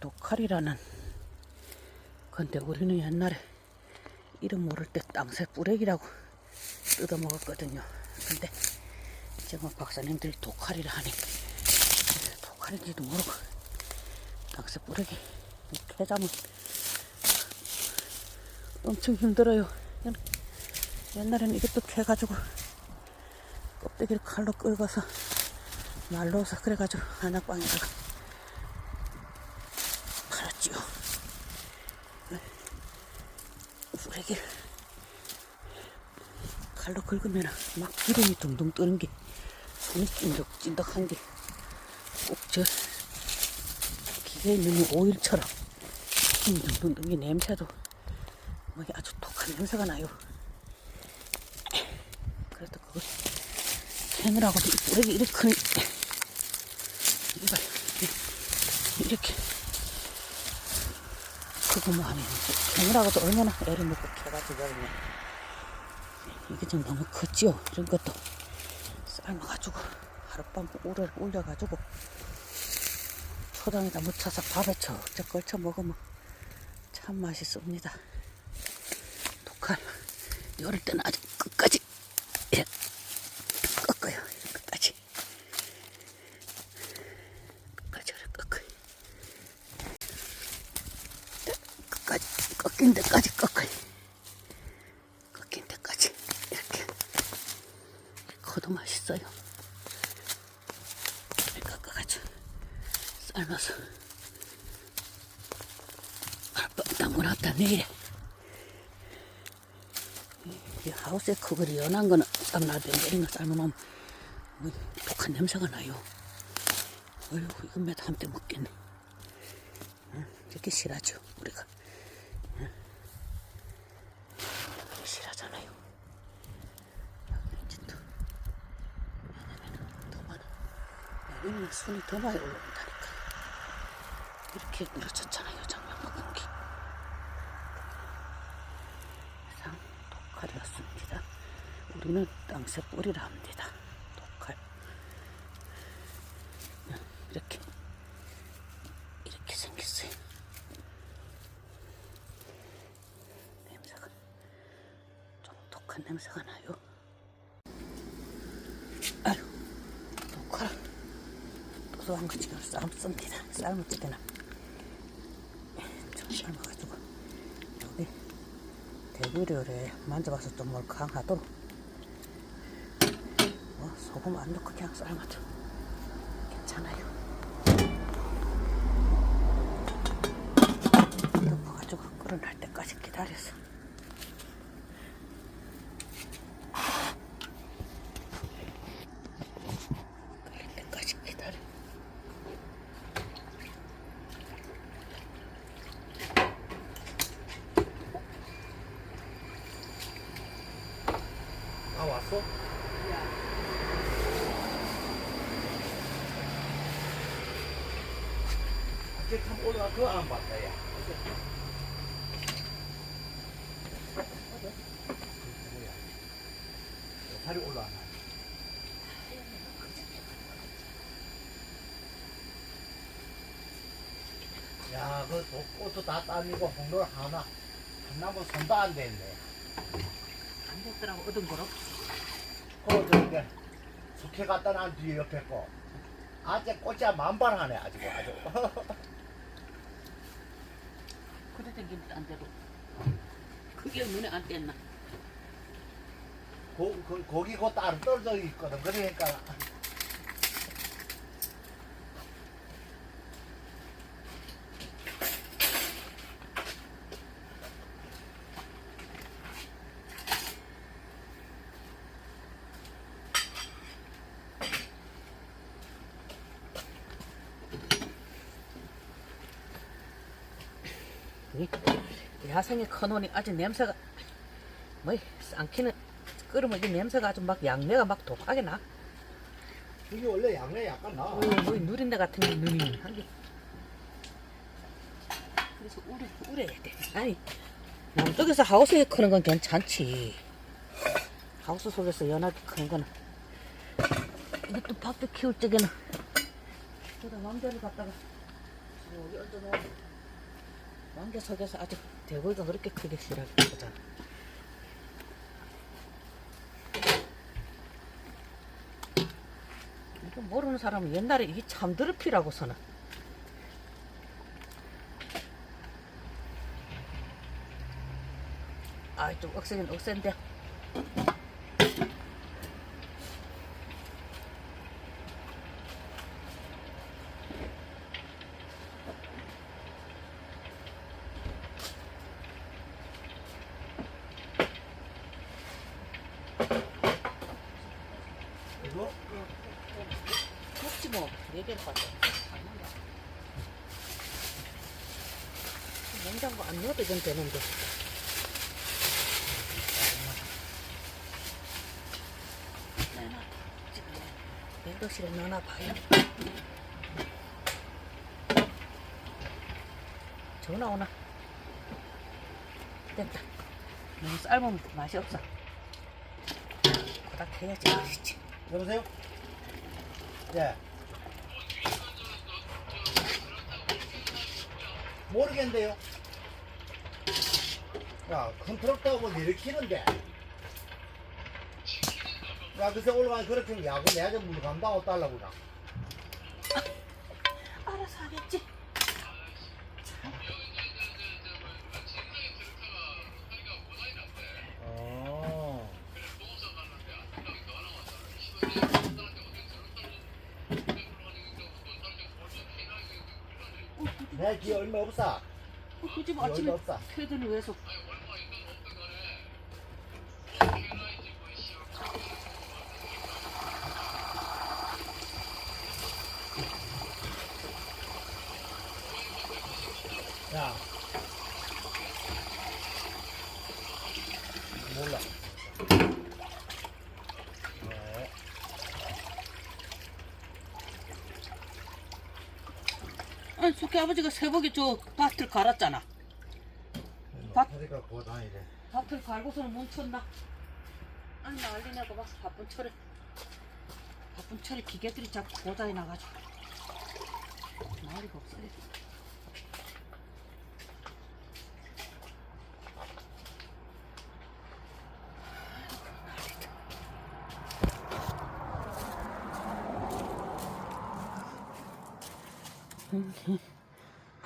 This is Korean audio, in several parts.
독칼이라는 근데 우리는 옛날에 이름 모를 때 땅새 뿌레기라고 뜯어 먹었거든요. 근데 지금 박사님들이 독칼이라 하니 독칼인지도 모르고 땅새 뿌레기 캐자면 엄청 힘들어요. 옛날에는 이것도 캐가지고 껍데기를 칼로 긁어서 말로서 그래가지고 한약방에다가 팔았지요. 뿌레기를 칼로 긁으면 막 기름이 둥둥 뜨는 게 손이 찐득찐득한 게 꼭 저 기계에 있는 오일처럼 기름이 둥둥 뜨는 게 냄새도 뭐 아주 독한 냄새가 나요. 그래도 그걸 뿌레기 이렇게 큰 이발 이렇게 그거 뭐 하면 캐느라고도 얼마나 애를 먹고 캐가지고 그러냐 이게 좀 너무 컸지요 이런 것도. 삶아가지고 하룻밤 오래 올려가지고 초당에다 묻혀서 밥에 척척 걸쳐 먹으면 참 맛있습니다. 독한 열을 때는 아주 끝까지 예, 꺾어요 끝까지 끝까지 이렇게 꺾어요 끝까지 꺾인 데까지 꺾어요 꺾인 데까지 이렇게 커도 맛있어요 꺾어가지고 삶아서 담궈놨다 내일에 이 하우스에 그거를 연한 거는 삶아야 되는데 이런 거 삶아놓으면 뭐 독한 냄새가 나요. 어휴 이거 몇 한때 먹겠네. 응? 이렇게 실하죠 우리가. 응? 이렇게 실하잖아요. 이제 또 내년에는 더 많아. 내년에 순이 더 많이 올라온다니까. 이렇게 늘어졌잖아요 작년 먹은 게. 상 독칼이었습니다. 우리는 땅새 뿌리라 합니다. 독칼. 네, 이렇게 이렇게 생겼어요. 냄새가 좀 독한 냄새가 나요. 아유, 또한 가지가 삶습니다. 삶을지게나 좀 삶아가지고. 여기 대구려를 만져봐서 좀뭘 강하도록. 뭐 소금 안 넣고 그냥 삶아도 괜찮아요. 덮어가지고 끓어날 때까지 기다려서 끓일 때까지 기다려 아 왔어? 어제 참 올라가 그거 안 봤다 야 살이 올라왔나 야, 그 도- 꽃도 다 딸리고 홍로 하나. 한 나무 손도 안 됐네. 안 됐더라고 얻은 거로? 그 저기 숙회 갖다 난 뒤에 옆에 거. 아재 꽃이 만발하네 아주 아주 그래 생김도 안 되고 그게 눈에 안 고, 그, 거기 그 따로 떨어져 있거든. 그러니까 야생의 커논이 아주 냄새가 뭐 쌍키는 끓으면 이 냄새가 아주 막 양내가 막 독하게 나. 이게 원래 양내 약간 나 어, 뭐 누린내 같은 게 눈이 한 게. 그래서 우려 우려야 돼. 아니 남쪽에서 하우스에 크는 건 괜찮지. 하우스 속에서 연하게 크는 거는 이것도 밖에 키울 적에는 저다 왕자를 갖다가 여기 던져놓은 왕개 속에서 아주 대구이가 그렇게 크게 크잖아. 이거 모르는 사람은 옛날에 이게 참드르피라고 서는. 아, 좀 억세긴 억센데. 이거? 먹지 뭐. 네 개를 봤어. 냉장고 안 넣어도 좀 되는데. 냉동실에 넣어놔봐요. 전화 오나? 됐다. 너무 삶으면 맛이 없어. 고닥 해야지 맛있지. 여보세요? 예. 모르겠는데요. 야, 컨트롤 타고 일으키는데. 야, 그새 올라가면 그렇게 야구 내야 좀 물간다고 달라구나. 알아서 하겠지. 어. 내 뒤에 얼마 없어. 어, 그집 여기가 아침에 없다. 캐더니 왜서 야. 몰라. 네. 아니 숙희 아버지가 새벽에 저 밭을 갈았잖아. 밥- 소리가 고다니래. 밭을 갈고서는 뭉쳤나? 아니 난리 나고 막 바쁜 철에 바쁜 철에 기계들이 자꾸 고장이 나가지고 마을이가 없어요.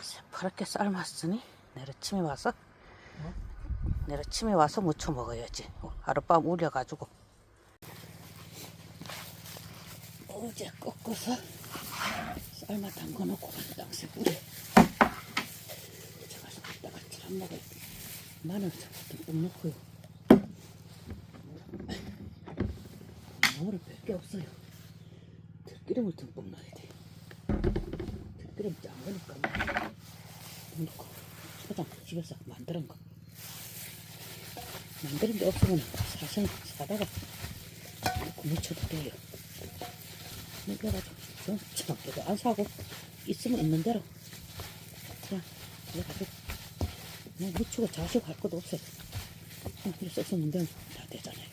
새파랗게 삶았으니 아침에 와서 내일 아침에 와서 무쳐 먹어야지. 어, 하룻밤 우려가지고. 어제 꺾어서 삶아 담궈놓고 땅새 뿌려. 저가서 갖다가 참 먹어요. 마늘 듬뿍 넣고요. 뭐를 별게 없어요. 들기름을 듬뿍 넣어야 돼. 짠 거니까 넣고 초장 집에서 만드는 거. 만드는 게 없으면 사실 사다가 넣고 무쳐도 돼요. 그래가지고 좀 그래도 안 사고 있으면 있는 대로 그냥 그래가지고 그냥 무치고 자식 할 것도 없어요. 그냥 이렇게 썼으면 되면 다 되잖아요.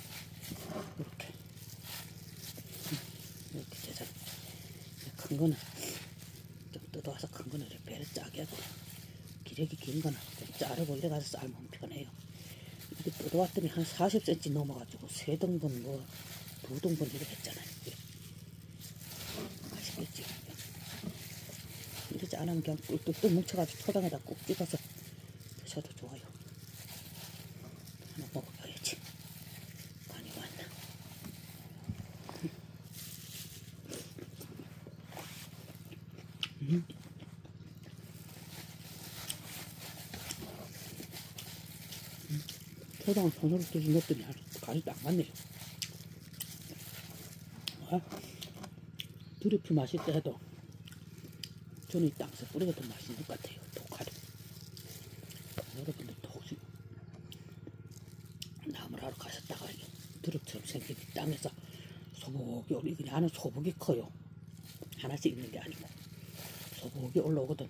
이렇게 음, 이렇게 되잖아요. 큰 거는 배를 짜게 하고 기력이 긴좀 자르고 이래 가서 삶으면 편해요. 이게 뜯어왔더니 한 40cm 넘어가지고 세 등분 뭐두 등분 이렇게 했잖아요. 맛있겠지. 이러지 않으면 그냥 뚝뚝뚝 뭉쳐가지고 초장에다 꾹 찍어서 드셔도 좋아요. 하나 먹어봐야지. 간이 왔나? 음. 초장을 손으로 뜯어 넣었더니 아주 간이 딱 맞네요. 아, 드리프 맛있다 해도 저는 이 땅에서 뿌리가 더 맛있는 것 같아요. 독하게. 여러분들도 혹시 나무를 하러 가셨다가 이 드립처럼 생긴 이 땅에서 소복이 올리 그냥 안에 소복이 커요. 하나씩 있는 게 아니고 소복이 올라오거든.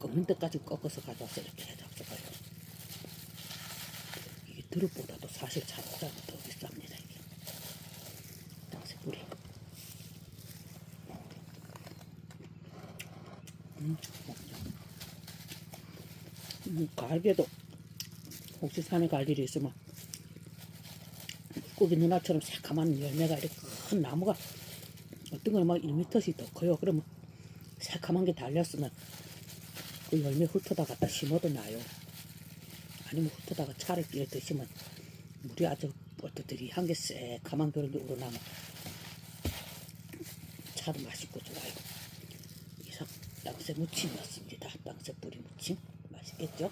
꺾는 데까지 꺾어서 가져와서 이렇게. 이게 드립보다도 사실 자동차가 더 비쌉니다. 이게. 땅새 뿌리. 음. 음, 갈게도 혹시 산에 갈 일이 있으면 꾸기 누나처럼 새카만 열매가 이렇게 큰 나무가 어떤 거는 막 1m씩 더 커요. 그러면 새카만 게 달렸으면 그 열매 훑어다 갖다 심어도 나요. 아니면 훑어다가 차를 끼어 드시면 물이 아주 뻘떡들이 한개 새카만 그런 게 우러나면 차도 맛있고 좋아요. 이상 땅새 무침이었습니다. 땅새 뿌리 무침 맛있겠죠?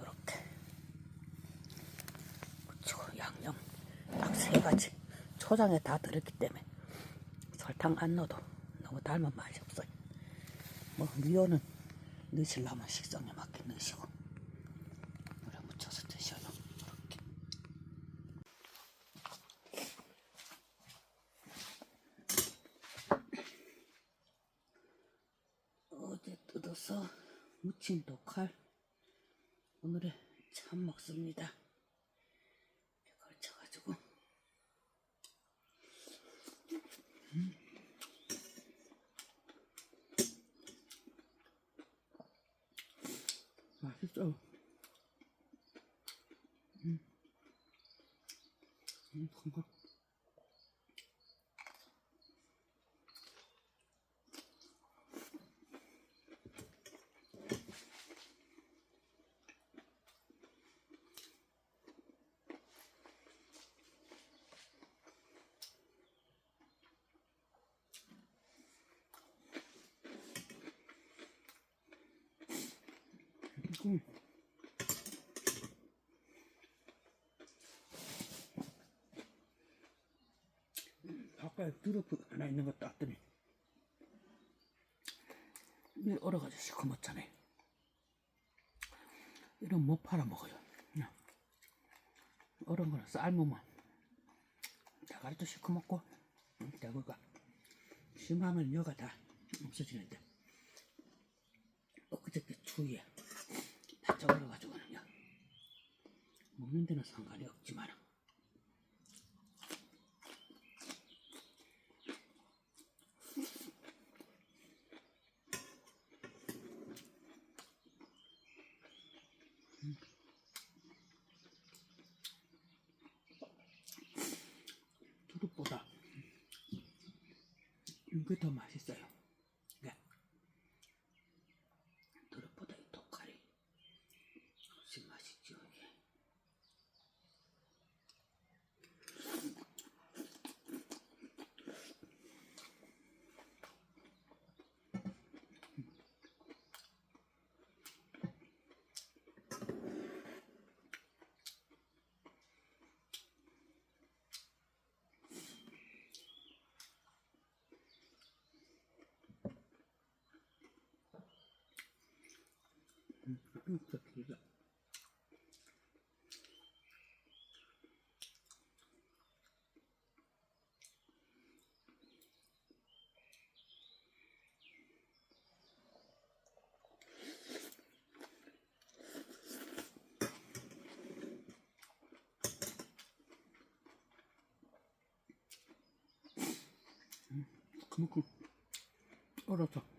이렇게 그치고 양념 딱 세 가지 초장에 다 들었기 때문에 설탕 안 넣어도 너무 닮은 맛이 없어요. 뭐 미호는 넣으시려면 식성에 맞게 넣으시고 물에 묻혀서 드셔요. 이렇게. 어제 뜯어서 무친 독칼 오늘의 참 먹습니다. 이렇게 걸쳐가지고 맛있어. 음, 음, 음. 아까 드러프 하나 있는 거 땄더니 이 얼어가지고 시커멓잖아요. 이런 못 팔아 먹어요. 그냥 얼은 거는 삶으면 대가리도 시커멓고 음, 대구가 심하면 여가 다 없어지는데 엊그저께 추위에 바짝 얼어가지고는요 먹는 데는 상관이 없지만 두릅보다 이게 더 맛있어요. 네. 두릅보다 이 독칼이 훨씬 맛있죠. 이게. 음, 진짜 길다. 음, 그만큼 얼어서